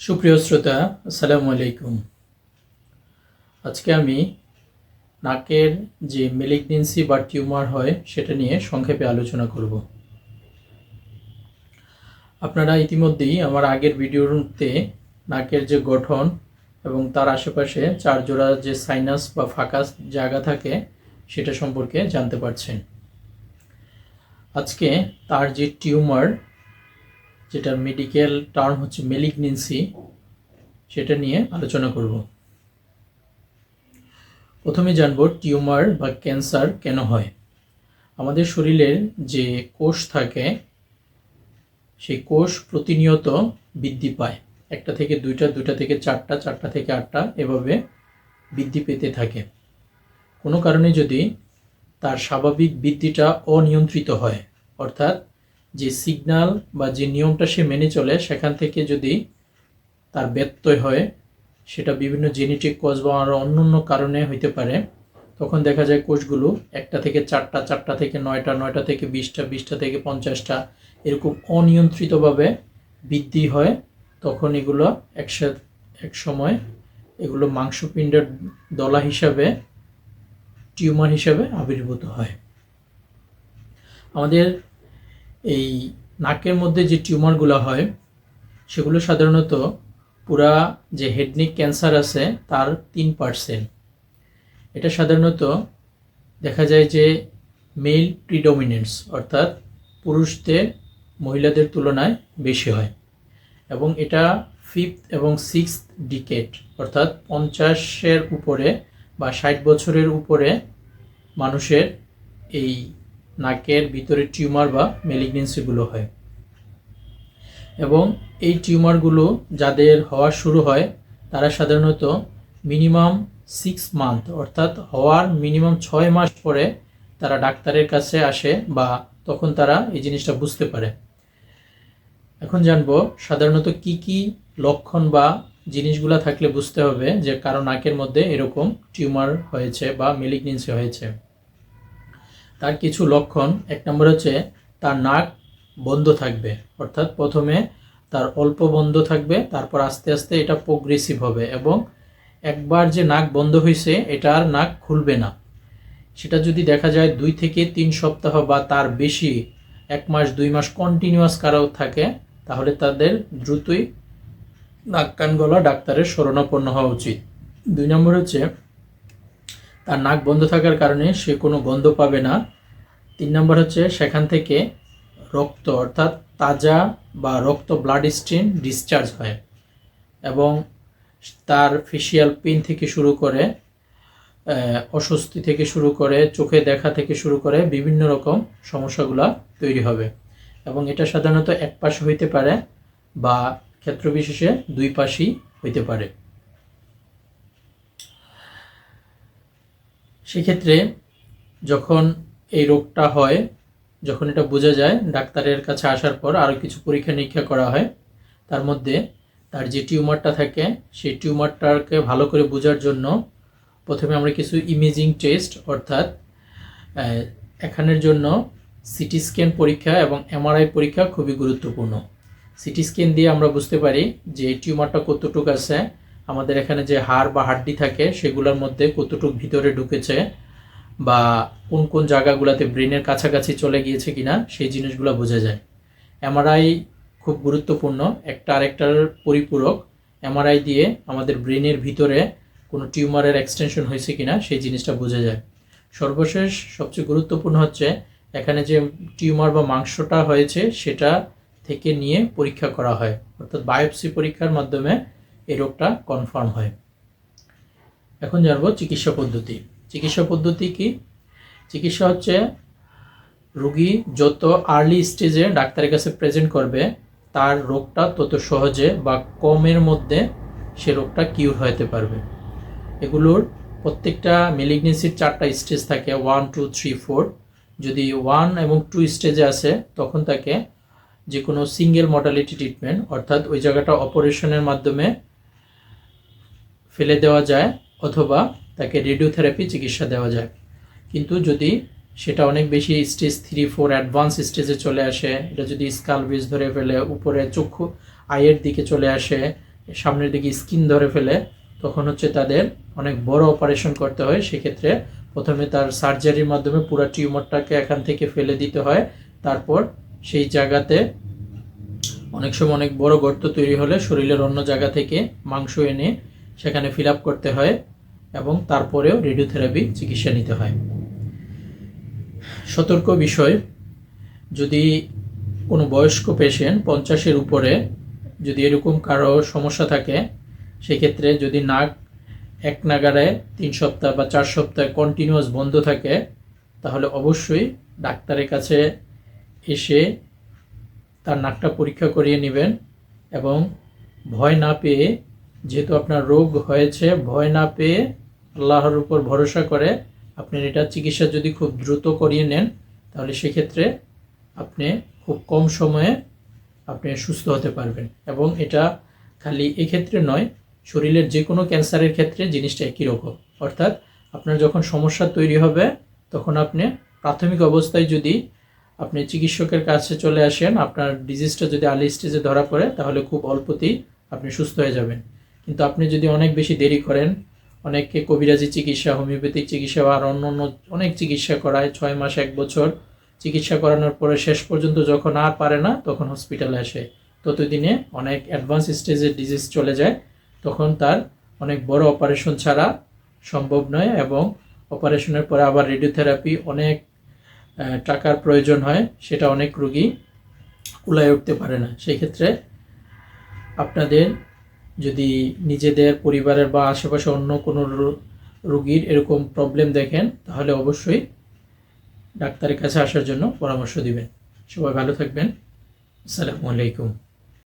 সুপ্রিয় শ্রোতা, আসসালামু আলাইকুম। আজকে আমি নাকের যে মেলিগনেন্সি বা টিউমার হয়, সেটা নিয়ে সংক্ষেপে আলোচনা করব। আপনারা ইতিমধ্যেই আমার আগের ভিডিওতে নাকের যে গঠন এবং তার আশেপাশে চার জোড়া যে সাইনাস বা ফাঁকা জায়গা থাকে, সেটা সম্পর্কে জানতে পারছেন। আজকে তার যে টিউমার যেটার মেডিকেল টার্ম হচ্ছে মেলিগনেন্সি সেটা নিয়ে আলোচনা করব। প্রথমে জানব টিউমার বা ক্যান্সার কেন হয়? আমাদের শরীরের যে কোষ থাকে, সেই কোষ প্রতিনিয়ত বৃদ্ধি পায়। একটা থেকে দুইটা দুইটা থেকে চারটা চারটা থেকে আটটা এভাবে বৃদ্ধি পেতে থাকে। কোনো কারণে যদি তার স্বাভাবিক বৃদ্ধিটা অনিয়ন্ত্রিত হয়, অর্থাৎ যে সিগন্যাল বা যে নিয়মটা সে মেনে চলে, সেখান থেকে যদি তার ব্যত্যয় হয়, সেটা বিভিন্ন জেনেটিক কোষ বা আরও অন্য অন্য কারণে হইতে পারে, তখন দেখা যায় কোষগুলো একটা থেকে চারটা চারটা থেকে নয়টা নয়টা থেকে বিশটা বিশটা থেকে পঞ্চাশটা এরকম অনিয়ন্ত্রিতভাবে বৃদ্ধি হয়, তখন এগুলো একসাথে, এক সময় এগুলো মাংসপিণ্ডের দলা হিসাবে, টিউমার হিসাবে আবির্ভূত হয়। আমাদের এই নাকের মধ্যে যে টিউমারগুলো হয়, সেগুলো সাধারণত পুরা যে হেডনিক ক্যান্সার আছে তার তিন পার্সেন্ট। এটা সাধারণত দেখা যায় যে মেল প্রিডমিনেন্স অর্থাৎ পুরুষদের মহিলাদের তুলনায় বেশি হয়। এবং এটা ফিফথ এবং সিক্সথ ডিকেট, অর্থাৎ পঞ্চাশের উপরে বা ষাট বছরের উপরে মানুষের এই নাকের ভিতরে টিউমার বা মেলিগনেন্সিগুলো হয়। এবং এই টিউমারগুলো যাদের হওয়া শুরু হয়, তারা সাধারণত মিনিমাম সিক্স মান্থ অর্থাৎ হওয়ার মিনিমাম ছয় মাস পরে তারা ডাক্তারের কাছে আসে বা তখন তারা এই জিনিসটা বুঝতে পারে। এখন জানব সাধারণত কি কি লক্ষণ বা জিনিসগুলো থাকলে বুঝতে হবে যে কারও নাকের মধ্যে এরকম টিউমার হয়েছে বা মেলিগনেন্সি হয়েছে। তার কিছু লক্ষণ, এক নম্বর হচ্ছে তার নাক বন্ধ থাকবে, অর্থাৎ প্রথমে তার অল্প বন্ধ থাকবে, তারপর আস্তে আস্তে এটা প্রোগ্রেসিভ হবে এবং একবার যে নাক বন্ধ হয়েছে, এটা আর নাক খুলবে না। সেটা যদি দেখা যায় দুই থেকে তিন সপ্তাহ বা তার বেশি, এক মাস, দুই মাস কন্টিনিউয়াস কারও থাকে, তাহলে তাদের দ্রুতই নাক, কান, গলা ডাক্তারের শরণাপন্ন হওয়া উচিত। দুই নম্বর হচ্ছে তার নাক বন্ধ থাকার কারণে সে কোনো গন্ধ পাবে না তিন নম্বর হচ্ছে সেখান থেকে রক্ত, অর্থাৎ তাজা বা রক্ত ব্লাড স্ট্রিন ডিসচার্জ হয় এবং তার ফেসিয়াল পেন থেকে শুরু করে অস্বস্তি থেকে শুরু করে, চোখে দেখা থেকে শুরু করে বিভিন্ন রকম সমস্যাগুলো তৈরি হবে এবং এটা সাধারণত এক পাশে হইতে পারে বা ক্ষেত্র বিশেষে দুই পাশেই হইতে পারে। সেক্ষেত্রে যখন এই রোগটা হয়, যখন এটা বোঝা যায়, ডাক্তারের কাছে আসার পর আরও কিছু পরীক্ষা নিরীক্ষা করা হয়। তার মধ্যে তার যে টিউমারটা থাকে, সেই টিউমারটাকে ভালো করে বোঝার জন্য প্রথমে আমরা কিছু ইমেজিং টেস্ট অর্থাৎ এখানের জন্য সিটি স্ক্যান পরীক্ষা এবং এমআরআই পরীক্ষা খুবই গুরুত্বপূর্ণ। সিটি স্ক্যান দিয়ে আমরা বুঝতে পারি যে টিউমারটা কতটুকু আছে, আমাদের এখানে যে হাড় বা হাড্ডি থাকে, সেগুলোর মধ্যে কতটুকু ভিতরে ঢুকেছে বা কোন কোন জায়গাগুলোতে ব্রেনের কাছাকাছি চলে গিয়েছে কিনা, সেই জিনিসগুলো বোঝা যায়। এমআরআই খুব গুরুত্বপূর্ণ। একটা আরেকটার পরিপূরক। এমআরআই দিয়ে আমাদের ব্রেনের ভিতরে কোনো টিউমারের এক্সটেনশন হয়েছে কিনা, সেই জিনিসটা বোঝা যায়। সর্বশেষ সবচেয়ে গুরুত্বপূর্ণ হচ্ছে, এখানে যে টিউমার বা মাংসটা হয়েছে, সেটা থেকে নিয়ে পরীক্ষা করা হয়। অর্থাৎ বায়োপসি পরীক্ষার মাধ্যমে এই রোগটা কনফার্ম হয়। এখন জানব চিকিৎসা পদ্ধতি। চিকিৎসা পদ্ধতি কি? চিকিৎসা হচ্ছে রুগী যত আর্লি স্টেজে ডাক্তারের কাছে প্রেজেন্ট করবে, তার রোগটা তত সহজে বা কমের মধ্যে সে রোগটা কিউর হতে পারবে। এগুলোর প্রত্যেকটা মেলিগনেন্সির চারটা স্টেজ থাকে ওয়ান টু থ্রি ফোর যদি ওয়ান এবং টু স্টেজে আসে, তখন তাকে যে কোনো সিঙ্গেল মডালিটি ট্রিটমেন্ট অর্থাৎ ওই জায়গাটা অপারেশনের মাধ্যমে ফেলে দেওয়া যায়, অথবা তাকে রেডিওথেরাপি চিকিৎসা দেওয়া যায়। কিন্তু যদি সেটা অনেক বেশি স্টেজ থ্রি ফোর অ্যাডভান্স স্টেজে চলে আসে, এটা যদি স্কাল বিষ ধরে ফেলে, উপরে চক্ষু আয়ের দিকে চলে আসে, সামনের দিকে স্কিন ধরে ফেলে, তখন হচ্ছে তাদের অনেক বড় অপারেশন করতে হয়। সেক্ষেত্রে প্রথমে তার সার্জারির মাধ্যমে পুরো টিউমারটাকে এখান থেকে ফেলে দিতে হয়। তারপর সেই জায়গাতে অনেক সময় অনেক বড় গর্ত তৈরি হলে শরীরের অন্য জায়গা থেকে মাংস এনে সেখানে ফিল করতে হয়। এবং তারপরেও রেডিওথেরাপি চিকিৎসা নিতে হয়। সতর্ক বিষয়, যদি কোনো বয়স্ক পেশেন্ট পঞ্চাশের উপরে যদি এরকম কারও সমস্যা থাকে, সেক্ষেত্রে যদি নাক এক নাগারে তিন সপ্তাহ বা চার সপ্তাহ কন্টিনিউয়াস বন্ধ থাকে, তাহলে অবশ্যই ডাক্তারের কাছে এসে তার নাকটা পরীক্ষা করিয়ে নেবেন এবং ভয় না পেয়ে, যেহেতু আপনার রোগ হয়েছে, ভয় না পেয়ে আল্লাহর উপর ভরসা করে আপনি এটা চিকিৎসা যদি খুব দ্রুত করিয়ে নেন, তাহলে সেক্ষেত্রে আপনি খুব কম সময়ে আপনি সুস্থ হতে পারবেন। এবং এটা খালি এক্ষেত্রে নয়, শরীরের যে কোনো ক্যান্সারের ক্ষেত্রে জিনিসটা একই রকম। অর্থাৎ আপনার যখন সমস্যা তৈরি হবে, তখন আপনি প্রাথমিক অবস্থায় যদি আপনি চিকিৎসকের কাছে চলে আসেন, আপনার ডিজিজটা যদি আর্লি স্টেজে ধরা পড়ে, তাহলে খুব অল্পতেই আপনি সুস্থ হয়ে যাবেন। কিন্তু আপনি যদি অনেক বেশি দেরি করেন অনেককে কবিরাজি চিকিৎসা, হোমিওপ্যাথিক চিকিৎসা বা আর অন্য অন্য অনেক চিকিৎসা করায়। ছয় মাস, এক বছর চিকিৎসা করানোর পরে শেষ পর্যন্ত যখন আর পারে না, তখন হসপিটালে আসে। ততদিনে অনেক অ্যাডভান্স স্টেজের ডিজিজ চলে যায়। তখন তার অনেক বড় অপারেশন ছাড়া সম্ভব নয় এবং অপারেশনের পরে আবার রেডিওথেরাপি অনেক টাকার প্রয়োজন হয়। সেটা অনেক রুগী কুলায় উঠতে পারে না। সেই ক্ষেত্রে আপনাদের যদি নিজেদের পরিবারের বা আশেপাশে অন্য কোনো রুগীর এরকম প্রবলেম দেখেন, তাহলে অবশ্যই ডাক্তারের কাছে আসার জন্য পরামর্শ দিবেন। সবাই ভালো থাকবেন। আসসালামু আলাইকুম।